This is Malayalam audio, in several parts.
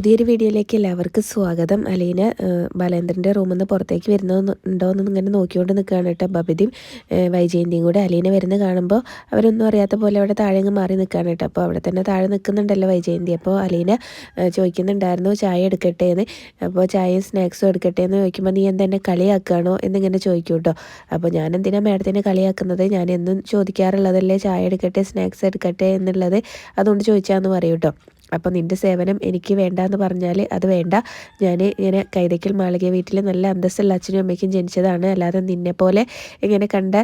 പുതിയൊരു വീഡിയോയിലേക്ക് എല്ലാവർക്കും സ്വാഗതം. അലീന ബാലേന്ദ്രന്റെ റൂമിൽ നിന്ന് പുറത്തേക്ക് വരുന്നുണ്ടോ എന്ന് ഇങ്ങനെ നോക്കിക്കൊണ്ട് നിൽക്കുകയാണ് കേട്ടോ ബബിതിയും. വൈജയന്തിയും കൂടെ അലീന വരുന്ന കാണുമ്പോൾ അവരൊന്നും അറിയാത്ത പോലെ അവിടെ താഴെ അങ്ങ് മാറി നിൽക്കുകയാണ് കേട്ടോ. അപ്പോൾ അവിടെ തന്നെ താഴെ നിൽക്കുന്നുണ്ടല്ലോ വൈജയന്തി. അപ്പോൾ അലീന ചോദിക്കുന്നുണ്ടായിരുന്നു ചായ എടുക്കട്ടെ എന്ന്? അപ്പോൾ ചായയും സ്നാക്സും എടുക്കട്ടെ എന്ന് ചോദിക്കുമ്പോൾ നീ എന്തെന്നെ കളിയാക്കുകയാണോ എന്നിങ്ങനെ ചോദിക്കും കേട്ടോ. അപ്പോൾ ഞാൻ എന്തിനാണ് മാഡത്തിനെ കളിയാക്കുന്നത്? ഞാൻ എന്നും ചോദിക്കാറുള്ളതല്ലേ ചായ എടുക്കട്ടെ സ്നാക്സ് എടുക്കട്ടെ എന്നുള്ളത്. അതുകൊണ്ട് ചോദിച്ചാന്ന് പറയും കേട്ടോ. അപ്പോൾ നിന്റെ സേവനം എനിക്ക് വേണ്ട എന്ന് പറഞ്ഞാൽ അത് വേണ്ട. ഞാൻ ഇങ്ങനെ കൈതയ്ക്കൽ മാളിക വീട്ടിൽ നല്ല അന്തസ്സുള്ള അച്ഛനും അമ്മയ്ക്കും ജനിച്ചതാണ്. അല്ലാതെ നിന്നെ പോലെ ഇങ്ങനെ കണ്ട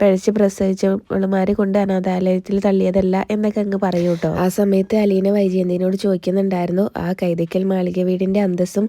പഴച്ച് പ്രസവിച്ചവളുമാർ കൊണ്ട് അനാഥാലയത്തിൽ തള്ളിയതല്ല എന്നൊക്കെ അങ്ങ് പറയൂ കേട്ടോ ആ സമയത്ത് അലീന വൈജയന്തിനോട് ചോദിക്കുന്നുണ്ടായിരുന്നു ആ കൈതയ്ക്കൽ മാളിക വീടിന്റെ അന്തസ്സും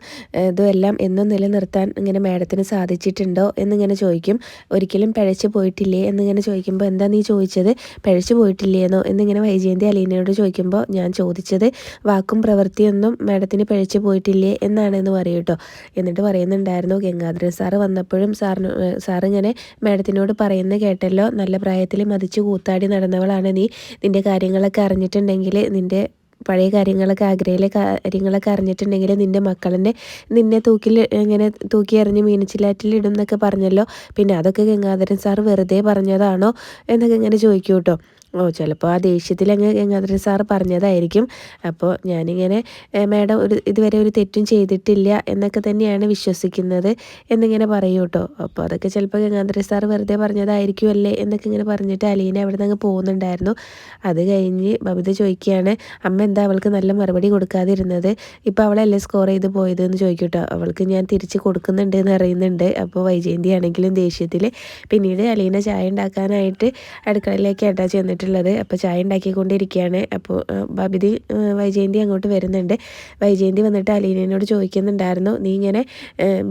ഇതും എല്ലാം എന്നും നിലനിർത്താൻ ഇങ്ങനെ മാഡത്തിന് സാധിച്ചിട്ടുണ്ടോ എന്നിങ്ങനെ ചോദിക്കും. ഒരിക്കലും പഴച്ച് പോയിട്ടില്ലേ എന്നിങ്ങനെ ചോദിക്കുമ്പോൾ എന്താ നീ ചോദിച്ചത്? പഴച്ച് പോയിട്ടില്ലേന്നോ എന്നിങ്ങനെ വൈജയന്തി അലീനയോട് ചോദിക്കുമ്പോൾ ഞാൻ ചോദിച്ചു. ചോദിച്ചത് വാക്കും പ്രവൃത്തിയൊന്നും മാഡത്തിന് പഴിച്ചു പോയിട്ടില്ലേ എന്നാണെന്ന് പറയും കേട്ടോ. എന്നിട്ട് പറയുന്നുണ്ടായിരുന്നു ഗംഗാധരൻ സാറ് വന്നപ്പോഴും സാറിന് സാറിങ്ങനെ മാഡത്തിനോട് പറയുന്നത് കേട്ടല്ലോ. നല്ല പ്രായത്തിൽ മതിച്ച് കൂത്താടി നടന്നവളാണ് നീ. നിന്റെ കാര്യങ്ങളൊക്കെ അറിഞ്ഞിട്ടുണ്ടെങ്കിൽ നിന്റെ പഴയ കാര്യങ്ങളൊക്കെ ആഗ്രഹയിലെ കാര്യങ്ങളൊക്കെ അറിഞ്ഞിട്ടുണ്ടെങ്കിൽ നിന്റെ മക്കളെന്നെ നിന്നെ തൂക്കിൽ ഇങ്ങനെ തൂക്കി എറിഞ്ഞ് മീനച്ചിലാറ്റിൽ ഇടും എന്നൊക്കെ പറഞ്ഞല്ലോ. പിന്നെ അതൊക്കെ ഗംഗാധരൻ സാർ വെറുതെ പറഞ്ഞതാണോ എന്നൊക്കെ ഇങ്ങനെ ചോദിക്കൂ കേട്ടോ. ഓ ചിലപ്പോൾ ആ ദേഷ്യത്തിൽ അങ്ങ് ഗംഗാധരൻ സാറ് പറഞ്ഞതായിരിക്കും. അപ്പോൾ ഞാനിങ്ങനെ മാഡം ഒരു ഇതുവരെ ഒരു തെറ്റും ചെയ്തിട്ടില്ല എന്നൊക്കെ തന്നെയാണ് വിശ്വസിക്കുന്നത് എന്നിങ്ങനെ പറയൂ കേട്ടോ അപ്പോൾ അതൊക്കെ ചിലപ്പോൾ ഗംഗാധരൻ സാറ് വെറുതെ പറഞ്ഞതായിരിക്കുമല്ലേ എന്നൊക്കെ ഇങ്ങനെ പറഞ്ഞിട്ട് അലീന അവിടെ നിന്ന് അങ്ങ് പോകുന്നുണ്ടായിരുന്നു. അത് കഴിഞ്ഞ് ബബിത ചോദിക്കുകയാണ് അമ്മ എന്താ അവൾക്ക് നല്ല മറുപടി കൊടുക്കാതിരുന്നത്? ഇപ്പോൾ അവളല്ലേ സ്കോർ ചെയ്ത് പോയത്? എന്ന് ചോദിക്കട്ടോ അവൾക്ക് ഞാൻ തിരിച്ച് കൊടുക്കുന്നുണ്ട് എന്ന് അറിയുന്നുണ്ട്. അപ്പോൾ വൈജയന്തി ആണെങ്കിലും ദേഷ്യത്തിൽ പിന്നീട് അലീന ചായ ഉണ്ടാക്കാനായിട്ട് അടുക്കളയിലേക്ക് ഏട്ടാ ചെന്നിട്ട് വന്നിട്ടുള്ളത്. അപ്പോൾ ചായ ഉണ്ടാക്കിക്കൊണ്ടിരിക്കുകയാണ്. അപ്പോൾ ബബിതി വൈജയന്തി അങ്ങോട്ട് വരുന്നുണ്ട്. വൈജയന്തി വന്നിട്ട് അലീനയോട് ചോദിക്കുന്നുണ്ടായിരുന്നു നീ ഇങ്ങനെ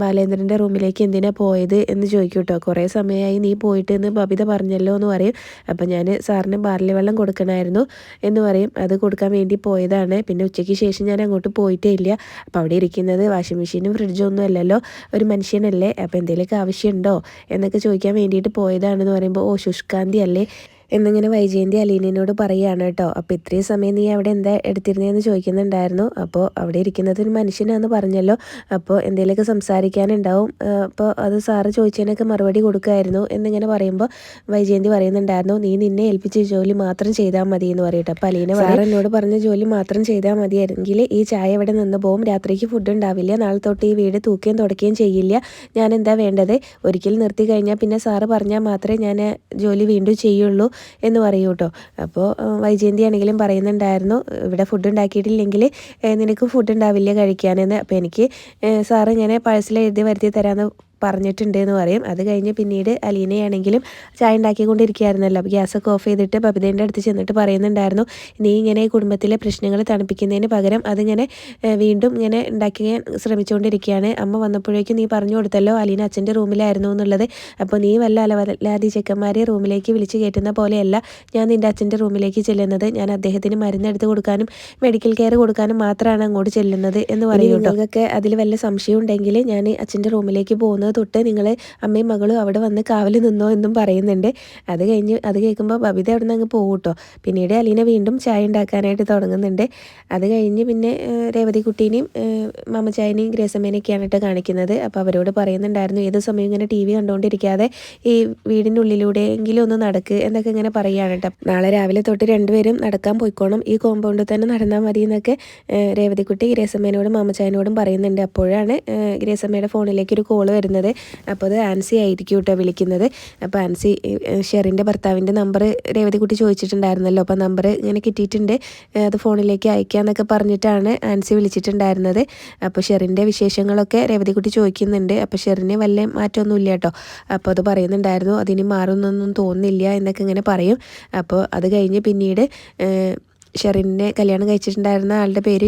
ബാലേന്ദ്രന്റെ റൂമിലേക്ക് എന്തിനാ പോയത്? എന്ന് ചോദിക്കും കേട്ടോ കുറേ സമയമായി നീ പോയിട്ട് എന്ന് ബബിത പറഞ്ഞല്ലോ എന്ന് പറയും. അപ്പോൾ ഞാൻ സാറിന് ബാർലി വെള്ളം കൊടുക്കണമായിരുന്നു എന്ന് പറയും. അത് കൊടുക്കാൻ വേണ്ടി പോയതാണ്. പിന്നെ ഉച്ചയ്ക്ക് ശേഷം ഞാൻ അങ്ങോട്ട് പോയിട്ടേ ഇല്ല. അപ്പോൾ അവിടെ ഇരിക്കുന്നത് വാഷിംഗ് മെഷീനും ഫ്രിഡ്ജും ഒന്നും അല്ലല്ലോ. ഒരു മനുഷ്യനല്ലേ. അപ്പോൾ എന്തെങ്കിലുമൊക്കെ ആവശ്യമുണ്ടോ? എന്നൊക്കെ ചോദിക്കാൻ വേണ്ടിയിട്ട് പോയതാണെന്ന് പറയുമ്പോൾ ഓ ശുഷ്കാന്തി അല്ലേ? എന്നിങ്ങനെ വൈജയന്തി അലീനയോട് പറയുകയാണ് കേട്ടോ അപ്പോൾ ഇത്രയും സമയം നീ അവിടെ എന്താ എടുത്തിരുന്നതെന്ന് ചോദിക്കുന്നുണ്ടായിരുന്നു. അപ്പോൾ അവിടെ ഇരിക്കുന്നത് ഒരു മനുഷ്യനാണെന്ന് പറഞ്ഞല്ലോ. അപ്പോൾ എന്തെങ്കിലുമൊക്കെ സംസാരിക്കാനുണ്ടാവും. അപ്പോൾ അത് സാറ് ചോദിച്ചതിനൊക്കെ മറുപടി കൊടുക്കുമായിരുന്നു എന്നിങ്ങനെ പറയുമ്പോൾ വൈജയന്തി പറയുന്നുണ്ടായിരുന്നു നീ നിന്നെ ഏൽപ്പിച്ച ജോലി മാത്രം ചെയ്താൽ മതി എന്ന് പറയട്ടെ. അപ്പോൾ അലീന സാർ എന്നോട് പറഞ്ഞ ജോലി മാത്രം ചെയ്താൽ മതിയായിരുന്നെങ്കിൽ ഈ ചായ ഇവിടെ നിന്ന് പോകും രാത്രിക്ക് ഫുഡ് ഉണ്ടാവില്ല. നാളെ തൊട്ട് ഈ വീട് തൂക്കുകയും തുടക്കുകയും ചെയ്യില്ല. ഞാൻ എന്താ വേണ്ടത്? ഒരിക്കൽ നിർത്തി കഴിഞ്ഞാൽ പിന്നെ സാറ് പറഞ്ഞാൽ മാത്രമേ ഞാൻ ജോലി വീണ്ടും ചെയ്യുള്ളൂ. എന്ന് പറയൂ കേട്ടോ. അപ്പോൾ വൈജയന്തി ആണെങ്കിലും പറയുന്നുണ്ടായിരുന്നു ഇവിടെ ഫുഡ് ഉണ്ടാക്കിയിട്ടില്ലെങ്കിൽ നിനക്ക് ഫുഡ് ഉണ്ടാവില്ല കഴിക്കാനെന്ന്. അപ്പോൾ എനിക്ക് സാറ് ഇങ്ങനെ പാഴ്സൽ എഴുതി വരുത്തി തരാമെന്ന് പറഞ്ഞിട്ടുണ്ട് എന്ന് പറയും. അത് കഴിഞ്ഞ് പിന്നീട് അലീനയാണെങ്കിലും ചായ ഉണ്ടാക്കിക്കൊണ്ടിരിക്കുകയായിരുന്നല്ലോ. അപ്പോൾ ഗ്യാസൊക്കെ ഓഫ് ചെയ്തിട്ട് ബബിതേന്റെ അടുത്ത് ചെന്നിട്ട് പറയുന്നുണ്ടായിരുന്നു നീ ഇങ്ങനെ കുടുംബത്തിലെ പ്രശ്നങ്ങൾ തണുപ്പിക്കുന്നതിന് പകരം അതിങ്ങനെ വീണ്ടും ഇങ്ങനെ ഉണ്ടാക്കാൻ ശ്രമിച്ചുകൊണ്ടിരിക്കുകയാണ്. അമ്മ വന്നപ്പോഴേക്കും നീ പറഞ്ഞു കൊടുത്തല്ലോ അലീന അച്ഛന്റെ റൂമിലായിരുന്നു എന്നുള്ളത്. അപ്പോൾ നീ വല്ല അലവല്ലാതി ചെക്കന്മാരെ റൂമിലേക്ക് വിളിച്ച് കയറ്റുന്ന പോലെയല്ല ഞാൻ നിന്റെ അച്ഛന്റെ റൂമിലേക്ക് ചെല്ലുന്നത്. ഞാൻ അദ്ദേഹത്തിന് മരുന്നെടുത്ത് കൊടുക്കാനും മെഡിക്കൽ കെയർ കൊടുക്കാനും മാത്രമാണ് അങ്ങോട്ട് ചെല്ലുന്നത് എന്ന് പറയുന്നുണ്ടോ? നിങ്ങൾക്ക് അതിൽ വല്ല സംശയം ഉണ്ടെങ്കിൽ ഞാൻ അച്ഛന്റെ റൂമിലേക്ക് പോകുന്നത് വന്നത് തൊട്ട് നിങ്ങൾ അമ്മയും മകളും അവിടെ വന്ന് കാവൽ നിന്നോ എന്നും പറയുന്നുണ്ട്. അത് കഴിഞ്ഞ് അത് കേൾക്കുമ്പോൾ ബബിത അവിടെ നിന്ന് അങ്ങ് പോകട്ടോ പിന്നീട് അലീന വീണ്ടും ചായ ഉണ്ടാക്കാനായിട്ട് തുടങ്ങുന്നുണ്ട്. അത് കഴിഞ്ഞ് പിന്നെ രേവതി കുട്ടീനെയും മാമച്ചായനെയും ഗ്രേസമ്മേനെയൊക്കെയാണ് കേട്ടോ കാണിക്കുന്നത്. അപ്പോൾ അവരോട് പറയുന്നുണ്ടായിരുന്നു ഏത് സമയം ഇങ്ങനെ ടി വി കണ്ടുകൊണ്ടിരിക്കാതെ ഈ വീടിന്റെ ഉള്ളിലൂടെയെങ്കിലും ഒന്ന് നടക്ക് എന്നൊക്കെ ഇങ്ങനെ പറയുകയാണ് കേട്ടോ. നാളെ രാവിലെ തൊട്ട് രണ്ടുപേരും നടക്കാൻ പോയിക്കോണം. ഈ കോമ്പൗണ്ടിൽ തന്നെ നടന്നാൽ മതി എന്നൊക്കെ രേവതിക്കുട്ടി ഗ്രേസമ്മേനോടും മാമച്ചായനോടും പറയുന്നുണ്ട്. അപ്പോഴാണ് ഗ്രേസമ്മയുടെ ഫോണിലേക്ക് ഒരു കോൾ വരുന്നത്. വിളിക്കുന്നത്. അപ്പോൾ അത് ആൻസി ആയിരിക്കും കേട്ടോ വിളിക്കുന്നത്. അപ്പോൾ ആൻസി ഷെറിന്റെ ഭർത്താവിന്റെ നമ്പർ രേവതിക്കുട്ടി ചോദിച്ചിട്ടുണ്ടായിരുന്നല്ലോ. അപ്പോൾ നമ്പർ ഇങ്ങനെ കിട്ടിയിട്ടുണ്ട്. അത് ഫോണിലേക്ക് അയക്കാമെന്നൊക്കെ പറഞ്ഞിട്ടാണ് ആൻസി വിളിച്ചിട്ടുണ്ടായിരുന്നത്. അപ്പോൾ ഷെറിന്റെ വിശേഷങ്ങളൊക്കെ രേവതിക്കുട്ടി ചോദിക്കുന്നുണ്ട്. അപ്പോൾ ഷെറിന് വല്ല മാറ്റമൊന്നുമില്ല കേട്ടോ. അപ്പോൾ അത് പറയുന്നുണ്ടായിരുന്നു. അതിന് മാറുന്നൊന്നും തോന്നുന്നില്ല എന്നൊക്കെ ഇങ്ങനെ പറയും. അപ്പോൾ അത് കഴിഞ്ഞ് പിന്നീട് ഷെറിനെ കല്യാണം കഴിച്ചിട്ടുണ്ടായിരുന്ന ആളുടെ പേര്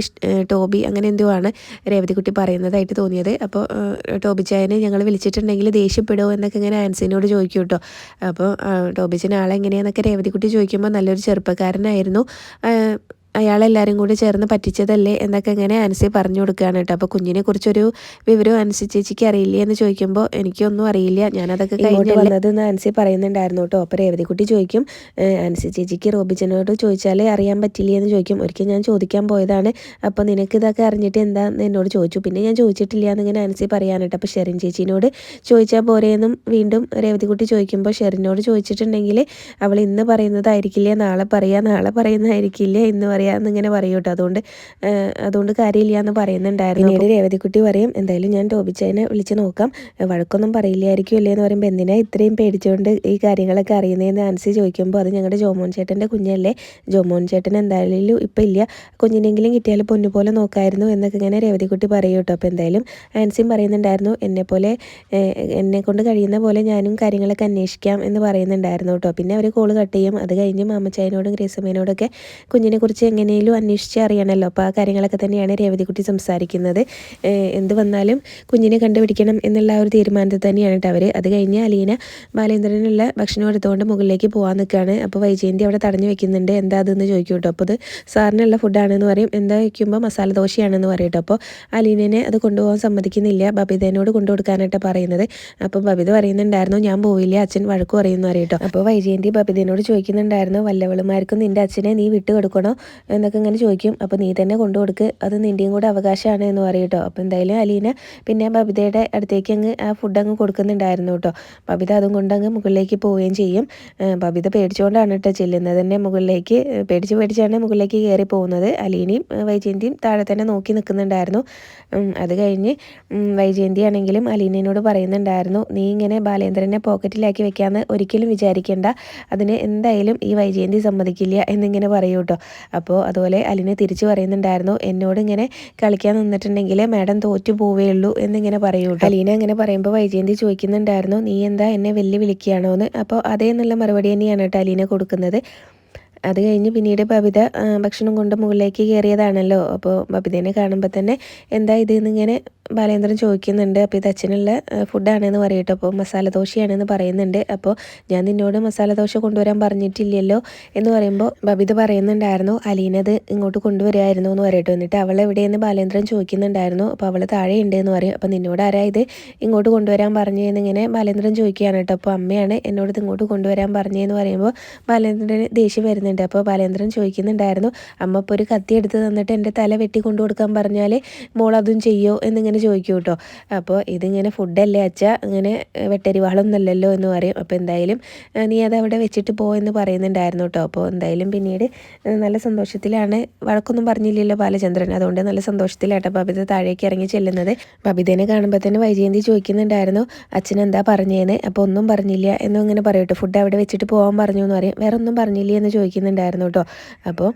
ടോബി അങ്ങനെ എന്തോ ആണ് രേവതിക്കുട്ടി പറയുന്നതായിട്ട് തോന്നിയത്. അപ്പോൾ ടോബി ചായനെ ഞങ്ങൾ വിളിച്ചിട്ടുണ്ടെങ്കിൽ ദേഷ്യപ്പെടുമോ എന്നൊക്കെ ഇങ്ങനെ ആൻസിനോട് ചോദിക്കും കേട്ടോ. അപ്പോൾ ടോബിച്ചൻ ആളെങ്ങനെയാണെന്നൊക്കെ രേവതിക്കുട്ടി ചോദിക്കുമ്പോൾ നല്ലൊരു ചെറുപ്പക്കാരനായിരുന്നു. അയാളെല്ലാവരും കൂടി ചേർന്ന് പറ്റിച്ചതല്ലേ എന്നൊക്കെ ഇങ്ങനെ അനസി പറഞ്ഞു കൊടുക്കുകയാണ് കേട്ടോ. അപ്പോൾ കുഞ്ഞിനെ കുറിച്ചൊരു വിവരം അനസി ചേച്ചിക്ക് അറിയില്ലേ എന്ന് ചോദിക്കുമ്പോൾ എനിക്കൊന്നും അറിയില്ല. ഞാനതൊക്കെ കഴിഞ്ഞു വന്നതെന്ന് അനസി പറയുന്നുണ്ടായിരുന്നു കേട്ടോ. അപ്പോൾ രേവതിക്കുട്ടി ചോദിക്കും "ഏഹ്, അനസി ചേച്ചിക്ക് റോബിച്ചനോട് ചോദിച്ചാലേ അറിയാൻ പറ്റില്ലേ എന്ന് ചോദിക്കും. ഒരിക്കൽ ഞാൻ ചോദിക്കാൻ പോയതാണ്. അപ്പോൾ നിനക്ക് ഇതൊക്കെ അറിഞ്ഞിട്ട് എന്താന്ന് എന്നോട് ചോദിച്ചു. പിന്നെ ഞാൻ ചോദിച്ചിട്ടില്ല എന്നിങ്ങനെ അനസി പറയാനായിട്ട് അപ്പോൾ ഷെറിൻ ചേച്ചിനോട് ചോദിച്ചാൽ പോരെയെന്നും വീണ്ടും രേവതിക്കുട്ടി ചോദിക്കുമ്പോൾ ഷെറിനോട് ചോദിച്ചിട്ടുണ്ടെങ്കിൽ അവൾ ഇന്ന് പറയുന്നതായിരിക്കില്ല? നാളെ പറയാ നാളെ പറയുന്നതായിരിക്കില്ല ഇന്ന് പറയാന്ന് എന്നിങ്ങനെ പറയും കേട്ടോ. അതുകൊണ്ട് അതുകൊണ്ട് കാര്യമില്ല എന്ന് പറയുന്നുണ്ടായിരുന്നു പിന്നീട് രേവതിക്കുട്ടി പറയും എന്തായാലും ഞാൻ ടോപിച്ചതിനെ വിളിച്ച് നോക്കാം. വഴക്കൊന്നും പറയില്ലായിരിക്കും അല്ലേ എന്ന് പറയുമ്പോൾ എന്തിനാ ഇത്രയും പേടിച്ചുകൊണ്ട് ഈ കാര്യങ്ങളൊക്കെ അറിയുന്നതെന്ന് ആൻസി ചോദിക്കുമ്പോൾ അത് ഞങ്ങളുടെ ജോമോൻ ചേട്ടന്റെ കുഞ്ഞല്ലേ? ജോമോൻ ചേട്ടൻ എന്തായാലും ഇപ്പം ഇല്ല. കുഞ്ഞിനെങ്കിലും കിട്ടിയാൽ പൊന്നു പോലെ നോക്കായിരുന്നു എന്നൊക്കെ ഇങ്ങനെ രേവതിക്കുട്ടി പറയും കേട്ടോ. അപ്പോൾ എന്തായാലും ആൻസിയും പറയുന്നുണ്ടായിരുന്നു എന്നെപ്പോലെ എന്നെ കൊണ്ട് കഴിയുന്ന പോലെ ഞാനും കാര്യങ്ങളൊക്കെ അന്വേഷിക്കാം എന്ന് പറയുന്നുണ്ടായിരുന്നു കേട്ടോ. പിന്നെ അവർ കോൾ കട്ട് ചെയ്യും. അത് കഴിഞ്ഞ് മാമച്ചായനോടും ഗ്രേസമ്മേനോടൊക്കെ കുഞ്ഞിനെക്കുറിച്ച് എങ്ങനെയും അന്വേഷിച്ച് അറിയണമല്ലോ. അപ്പോൾ ആ കാര്യങ്ങളൊക്കെ തന്നെയാണ് രേവതികുട്ടി സംസാരിക്കുന്നത്. എന്ത് വന്നാലും കുഞ്ഞിനെ കണ്ടുപിടിക്കണം എന്നുള്ള ഒരു തീരുമാനത്തിൽ തന്നെയാണ് കേട്ടോ അവർ അത് കഴിഞ്ഞ് അലീന ബാലേന്ദ്രനുള്ള ഭക്ഷണം എടുത്തുകൊണ്ട് മുകളിലേക്ക് പോകാൻ നിൽക്കുകയാണ് അപ്പോൾ വൈജയന്തി അവിടെ തടഞ്ഞു വെക്കുന്നുണ്ട്. എന്താ അതെന്ന് ചോദിക്കും കേട്ടോ. അപ്പോൾ അത് സാറിനുള്ള ഫുഡാണെന്ന് പറയും. എന്താ വയ്ക്കുമ്പോൾ മസാല ദോശയാണെന്ന് പറയും കേട്ടോ. അപ്പോൾ അലീനനെ അത് കൊണ്ടുപോകാൻ സമ്മതിക്കുന്നില്ല. ബബിതേനോട് കൊണ്ടു കൊടുക്കാനായിട്ട് പറയുന്നത്. അപ്പോൾ ബബിത പറയുന്നുണ്ടായിരുന്നു ഞാൻ പോവില്ല അച്ഛൻ വഴക്ക് പറയുന്നു പറയും കേട്ടോ. അപ്പോൾ വൈജയന്തി ബബിതേനോട് ചോദിക്കുന്നുണ്ടായിരുന്നു വല്ലവളുമാർക്കും നിന്റെ അച്ഛനെ നീ വിട്ടു കൊടുക്കണോ എന്നൊക്കെ ഇങ്ങനെ ചോദിക്കും. അപ്പോൾ നീ തന്നെ കൊണ്ടു കൊടുക്ക് അത് നിന്റെയും കൂടെ അവകാശമാണ് എന്ന് പറയും കേട്ടോ. അപ്പോൾ എന്തായാലും അലീന പിന്നെ ബബിതയുടെ അടുത്തേക്ക് അങ്ങ് ആ ഫുഡ് അങ്ങ് കൊടുക്കുന്നുണ്ടായിരുന്നു കേട്ടോ. ബബിത അതും കൊണ്ട് അങ്ങ് മുകളിലേക്ക് പോവുകയും ചെയ്യും. ബബിത പേടിച്ചുകൊണ്ടാണ് കേട്ടോ ചെല്ലുന്നത്. തന്നെ മുകളിലേക്ക് പേടിച്ച് പേടിച്ചാണ് മുകളിലേക്ക് കയറി പോകുന്നത്. അലീനയും വൈജയന്തിയും താഴെ തന്നെ നോക്കി നിൽക്കുന്നുണ്ടായിരുന്നു. അത് കഴിഞ്ഞ് വൈജയന്തി ആണെങ്കിലും അലീനയോട് പറയുന്നുണ്ടായിരുന്നു നീ ഇങ്ങനെ ബാലേന്ദ്രനെ പോക്കറ്റിലാക്കി വെക്കാമെന്ന് ഒരിക്കലും വിചാരിക്കേണ്ട. അതിന് എന്തായാലും ഈ വൈജയന്തി സമ്മതിക്കില്ല എന്നിങ്ങനെ പറയൂ കേട്ടോ. അപ്പോൾ അതുപോലെ അലിനെ തിരിച്ചു പറയുന്നുണ്ടായിരുന്നു എന്നോട് ഇങ്ങനെ കളിക്കാൻ നിന്നിട്ടുണ്ടെങ്കിൽ മാഡം തോറ്റു പോവേ ഉള്ളൂ എന്നിങ്ങനെ പറയൂ അലീന അങ്ങനെ പറയുമ്പോൾ വൈജയന്തി ചോദിക്കുന്നുണ്ടായിരുന്നു നീ എന്താ എന്നെ വെല്ലുവിളിക്കുകയാണോ എന്ന് അപ്പോൾ അതേ എന്നുള്ള മറുപടി തന്നെയാണ് കേട്ടോ അലീന കൊടുക്കുന്നത്. അത് കഴിഞ്ഞ് പിന്നീട് ബബിത ഭക്ഷണം കൊണ്ട് മുകളിലേക്ക് കയറിയതാണല്ലോ. അപ്പോൾ ബബിതേനെ കാണുമ്പോൾ തന്നെ എന്താ ഇത് എന്നിങ്ങനെ ബാലേന്ദ്രൻ ചോദിക്കുന്നുണ്ട് അപ്പോൾ ഇത് അച്ഛനുള്ള ഫുഡാണെന്ന് പറയട്ടെ. അപ്പോൾ മസാല ദോശയാണെന്ന് പറയുന്നുണ്ട്. അപ്പോൾ ഞാൻ നിന്നോട് മസാല ദോശ കൊണ്ടുവരാൻ പറഞ്ഞിട്ടില്ലല്ലോ. എന്ന് പറയുമ്പോൾ ബബിത പറയുന്നുണ്ടായിരുന്നു അലീനത് ഇങ്ങോട്ട് കൊണ്ടുവരായിരുന്നു എന്ന് പറയട്ടെ. എന്നിട്ട് അവൾ എവിടെയെന്ന് ബാലേന്ദ്രൻ ചോദിക്കുന്നുണ്ടായിരുന്നു. അപ്പോൾ അവൾ താഴെ ഉണ്ട് എന്ന് പറയും. അപ്പോൾ നിന്നോട് ആരാ ഇത് ഇങ്ങോട്ട് കൊണ്ടുവരാൻ പറഞ്ഞു എന്നിങ്ങനെ ബാലേന്ദ്രൻ ചോദിക്കുകയാണ് കേട്ടോ. അപ്പോൾ അമ്മയാണ് എന്നോട് ഇത് ഇങ്ങോട്ട് കൊണ്ടുവരാൻ പറഞ്ഞതെന്ന് പറയുമ്പോൾ ബാലേന്ദ്രന് ദേഷ്യം വരുന്നുണ്ട് അപ്പോൾ ബാലേന്ദ്രൻ ചോദിക്കുന്നുണ്ടായിരുന്നു അമ്മ ഇപ്പോൾ ഒരു കത്തി എടുത്ത് തന്നിട്ട് എന്റെ തല വെട്ടി കൊണ്ടു കൊടുക്കാൻ പറഞ്ഞാൽ മോൾ അതും ചെയ്യോ? എന്നിങ്ങനെ ചോദിക്കും കേട്ടോ. അപ്പോൾ ഇതിങ്ങനെ ഫുഡല്ലേ അച്ഛ? ഇങ്ങനെ വെട്ടരിവാളൊന്നുമല്ലല്ലോ എന്ന് പറയും. അപ്പോൾ എന്തായാലും നീ അത് അവിടെ വെച്ചിട്ട് പോ എന്ന് പറയുന്നുണ്ടായിരുന്നു കേട്ടോ. അപ്പോൾ എന്തായാലും പിന്നീട് നല്ല സന്തോഷത്തിലാണ്. വഴക്കൊന്നും പറഞ്ഞില്ലല്ലോ ബാലചന്ദ്രൻ. അതുകൊണ്ട് നല്ല സന്തോഷത്തിലാട്ടോ ബബിത താഴേക്ക് ഇറങ്ങി ചെല്ലുന്നത്. ബബിതേനെ കാണുമ്പോൾ തന്നെ വൈജയന്തി ചോദിക്കുന്നുണ്ടായിരുന്നു അച്ഛൻ എന്താ പറഞ്ഞേന്ന്? അപ്പോൾ ഒന്നും പറഞ്ഞില്ല എന്നും ഇങ്ങനെ പറയും കേട്ടോ. ഫുഡ് അവിടെ വെച്ചിട്ട് പോകാൻ പറഞ്ഞു എന്ന് പറയും. വേറെ ഒന്നും പറഞ്ഞില്ലേ എന്ന് ചോദിക്കുന്നുണ്ടായിരുന്നു കേട്ടോ. അപ്പോൾ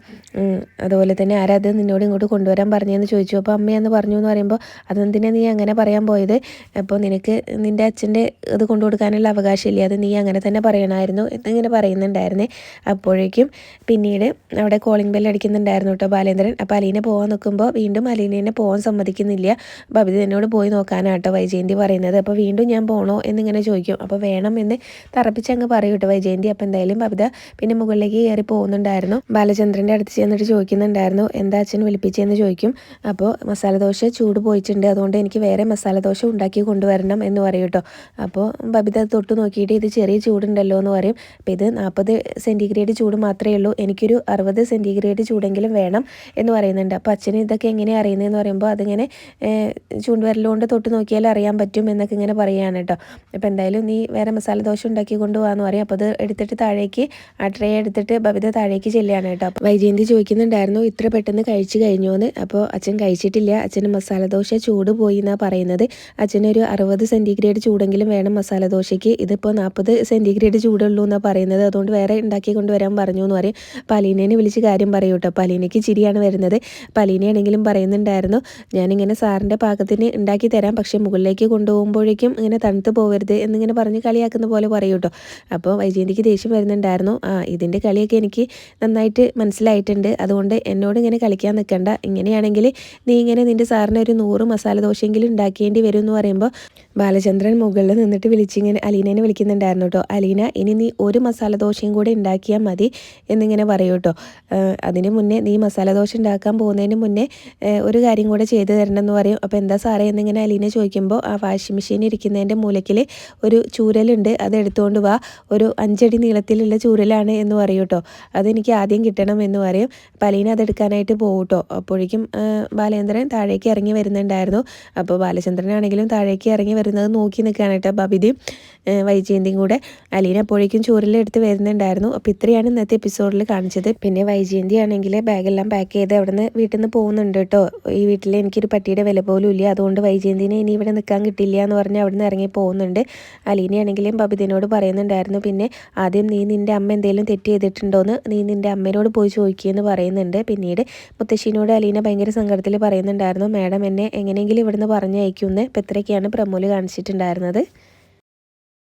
അതുപോലെ തന്നെ ആരാ നിന്നോട് ഇങ്ങോട്ട് കൊണ്ടുവരാൻ പറഞ്ഞതെന്ന് ചോദിച്ചു. അപ്പോൾ അമ്മയെന്ന് പറഞ്ഞു എന്ന് പറയുമ്പോൾ അതെന്തിനാ നീ അങ്ങനെ പറയാൻ പോയത്? അപ്പോൾ നിനക്ക് നിന്റെ അച്ഛന്റെ ഇത് കൊണ്ടു കൊടുക്കാനുള്ള അവകാശമില്ല? അത് നീ അങ്ങനെ തന്നെ പറയണമായിരുന്നു എന്നിങ്ങനെ പറയുന്നുണ്ടായിരുന്നേ. അപ്പോഴേക്കും പിന്നീട് അവിടെ കോളിംഗ് ബെൽ അടിക്കുന്നുണ്ടായിരുന്നു കേട്ടോ ബാലേന്ദ്രൻ. അപ്പോൾ അലീനെ പോകാൻ നോക്കുമ്പോൾ വീണ്ടും അലീനെ പോകാൻ സമ്മതിക്കുന്നില്ല. ബബിത എന്നോട് പോയി നോക്കാനാട്ടോ വൈജയന്തി പറയുന്നത്. അപ്പോൾ വീണ്ടും ഞാൻ പോകണോ എന്നിങ്ങനെ ചോദിക്കും. അപ്പോൾ വേണം എന്ന് തറപ്പിച്ചങ്ങ് പറയും കേട്ടോ വൈജയന്തി. അപ്പോൾ എന്തായാലും അഭിത പിന്നെ മുകളിലേക്ക് കയറി പോകുന്നുണ്ടായിരുന്നു. ബാലചന്ദ്രന്റെ അടുത്ത് ചെന്നിട്ട് ചോദിക്കുന്നുണ്ടായിരുന്നു എന്താ അച്ഛൻ വിളിപ്പിച്ചതെന്ന് ചോദിക്കും. അപ്പോൾ മസാല ദോശ ചൂട് പോയിട്ടുണ്ട്. അതുകൊണ്ട് എനിക്ക് വേറെ മസാല ദോശ ഉണ്ടാക്കി കൊണ്ടുവരണം എന്ന് പറയും കേട്ടോ അപ്പോൾ ബബിത തൊട്ട് നോക്കിയിട്ട് ഇത് ചെറിയ ചൂടുണ്ടല്ലോ എന്ന് പറയും. അപ്പോൾ ഇത് നാൽപ്പത് സെന്റിഗ്രേഡ് ചൂട് മാത്രമേ ഉള്ളൂ. എനിക്കൊരു അറുപത് സെന്റിഗ്രേഡ് ചൂടെങ്കിലും വേണം എന്ന് പറയുന്നുണ്ട്. അപ്പോൾ അച്ഛന് ഇതൊക്കെ എങ്ങനെയാണ് അറിയുന്നതെന്ന് പറയുമ്പോൾ അതിങ്ങനെ ചൂണ്ടുവിരലുകൊണ്ട് തൊട്ട് നോക്കിയാൽ അറിയാൻ പറ്റും എന്നൊക്കെ ഇങ്ങനെ പറയുകയാണ് കേട്ടോ അപ്പോൾ എന്തായാലും നീ വേറെ മസാല ദോശ ഉണ്ടാക്കി കൊണ്ടുപോകാമെന്ന് പറയും. അപ്പോൾ അത് എടുത്തിട്ട് താഴേക്ക് ആ ട്രേ എടുത്തിട്ട് ബബിത താഴേക്ക് ചെല്ലുകയാണ് കേട്ടോ. അപ്പോൾ വൈജയന്തി ചോദിക്കുന്നുണ്ടായിരുന്നു ഇത്ര പെട്ടെന്ന് കഴിച്ചു കഴിഞ്ഞു എന്ന് അപ്പോൾ അച്ഛൻ കഴിച്ചിട്ടില്ല. അച്ഛന് മസാല ദോശ ചൂട് പോയി എന്നാണ് പറയുന്നത്. അച്ഛനൊരു അറുപത് സെന്റിഗ്രേഡ് ചൂടെങ്കിലും വേണം മസാല ദോശയ്ക്ക്. ഇതിപ്പോൾ നാൽപ്പത് സെന്റിഗ്രേഡ് ചൂടുള്ളൂ എന്നാണ് പറയുന്നത്. അതുകൊണ്ട് വേറെ ഉണ്ടാക്കി കൊണ്ടുവരാൻ പറഞ്ഞു എന്ന് പറയും. പലീനേനെ വിളിച്ച് കാര്യം പറയൂ കേട്ടോ. പലീനയ്ക്ക് ചിരിയാണ് വരുന്നത്. പലീനയാണെങ്കിലും പറയുന്നുണ്ടായിരുന്നു ഞാനിങ്ങനെ സാറിന്റെ പാകത്തിന് ഉണ്ടാക്കി തരാം. പക്ഷേ മുകളിലേക്ക് കൊണ്ടുപോകുമ്പോഴേക്കും ഇങ്ങനെ തണുത്ത് പോകരുത് എന്നിങ്ങനെ പറഞ്ഞ് കളിയാക്കുന്ന പോലെ പറയൂ കേട്ടോ. അപ്പോൾ വൈജയന്തിക്ക് ദേഷ്യം വരുന്നുണ്ടായിരുന്നു ആ ഇതിന്റെ കളിയൊക്കെ എനിക്ക് നന്നായിട്ട് മനസ്സിലായിട്ടുണ്ട്. അതുകൊണ്ട് എന്നോട് ഇങ്ങനെ കളിക്കാൻ നിൽക്കണ്ട ഇങ്ങനെയാണെങ്കിൽ നീ ഇങ്ങനെ നിന്റെ സാറിന് ഒരു നൂറ് മസാല ദോശയെങ്കിലും ഉണ്ടാക്കേണ്ടി വരും എന്ന് പറയുമ്പോൾ ബാലചന്ദ്രൻ മുകളിൽ നിന്നിട്ട് വിളിച്ചിങ്ങനെ അലീനേനെ വിളിക്കുന്നുണ്ടായിരുന്നു കേട്ടോ. അലീന ഇനി നീ ഒരു മസാല ദോശയും കൂടെ ഉണ്ടാക്കിയാൽ മതി എന്നിങ്ങനെ പറയൂ കേട്ടോ. അതിന് മുന്നേ നീ മസാല ദോശ ഉണ്ടാക്കാൻ പോകുന്നതിന് മുന്നേ ഒരു കാര്യം കൂടെ ചെയ്തു തരണം എന്ന് പറയും. അപ്പോൾ എന്താ സാറേ എന്നിങ്ങനെ അലീന ചോദിക്കുമ്പോൾ ആ വാഷിംഗ് മെഷീൻ ഇരിക്കുന്നതിന്റെ മൂലയ്ക്കിൽ ഒരു ചൂരലുണ്ട് അത് എടുത്തുകൊണ്ട് വാ. ഒരു അഞ്ചടി നീളത്തിലുള്ള ചൂരലാണ് എന്ന് പറയൂ കേട്ടോ. അതെനിക്ക് ആദ്യം കിട്ടണം എന്ന് പറയും. അപ്പോൾ അലീന അതെടുക്കാനായിട്ട് പോകും കേട്ടോ. അപ്പോഴേക്കും ബാലേന്ദ്രൻ താഴേക്ക് ഇറങ്ങി വരുന്നുണ്ടായിരുന്നു. അപ്പോൾ ബാലചന്ദ്രനാണെങ്കിലും താഴേക്ക് ഇറങ്ങി വരുന്നത് നോക്കി നിൽക്കുകയാണ് കേട്ടോ ബബിതയും വൈജയന്തിയും കൂടെ. അലീന അപ്പോഴേക്കും ചോറിലെടുത്ത് വരുന്നുണ്ടായിരുന്നു. അപ്പോൾ ഇത്രയാണ് ഇന്നത്തെ എപ്പിസോഡിൽ കാണിച്ചത്. പിന്നെ വൈജയന്തി ആണെങ്കിൽ ബാഗെല്ലാം പാക്ക് ചെയ്ത് അവിടെ നിന്ന് വീട്ടിൽ നിന്ന് പോകുന്നുണ്ട് കേട്ടോ. ഈ വീട്ടിൽ എനിക്കൊരു പട്ടിയുടെ വില പോലും ഇല്ല. അതുകൊണ്ട് വൈജയന്തിനെ ഇനി ഇവിടെ നിൽക്കാൻ കിട്ടില്ല എന്ന് പറഞ്ഞ് അവിടെ നിന്ന് ഇറങ്ങി പോകുന്നുണ്ട്. അലീനയാണെങ്കിലും ബബിതിനോട് പറയുന്നുണ്ടായിരുന്നു. പിന്നെ ആദ്യം നീ നിന്റെ അമ്മ എന്തെങ്കിലും തെറ്റ് ചെയ്തിട്ടുണ്ടോയെന്ന് നീ നിന്റെ അമ്മേനോട് പോയി ചോദിക്കുകയെന്ന് പറയുന്നുണ്ട്. പിന്നീട് മുത്തശ്ശീനോട് അലീന ഭയങ്കര സങ്കടത്തിൽ പറയുന്നുണ്ടായിരുന്നു. മാഡം എന്നെ എങ്ങനെയെങ്കിലും ഇവിടുന്ന് പറഞ്ഞയക്കുമെന്ന്. ഇപ്പം ഇത്രയൊക്കെയാണ് പ്രമോൽ കാണിച്ചിട്ടുണ്ടായിരുന്നത്.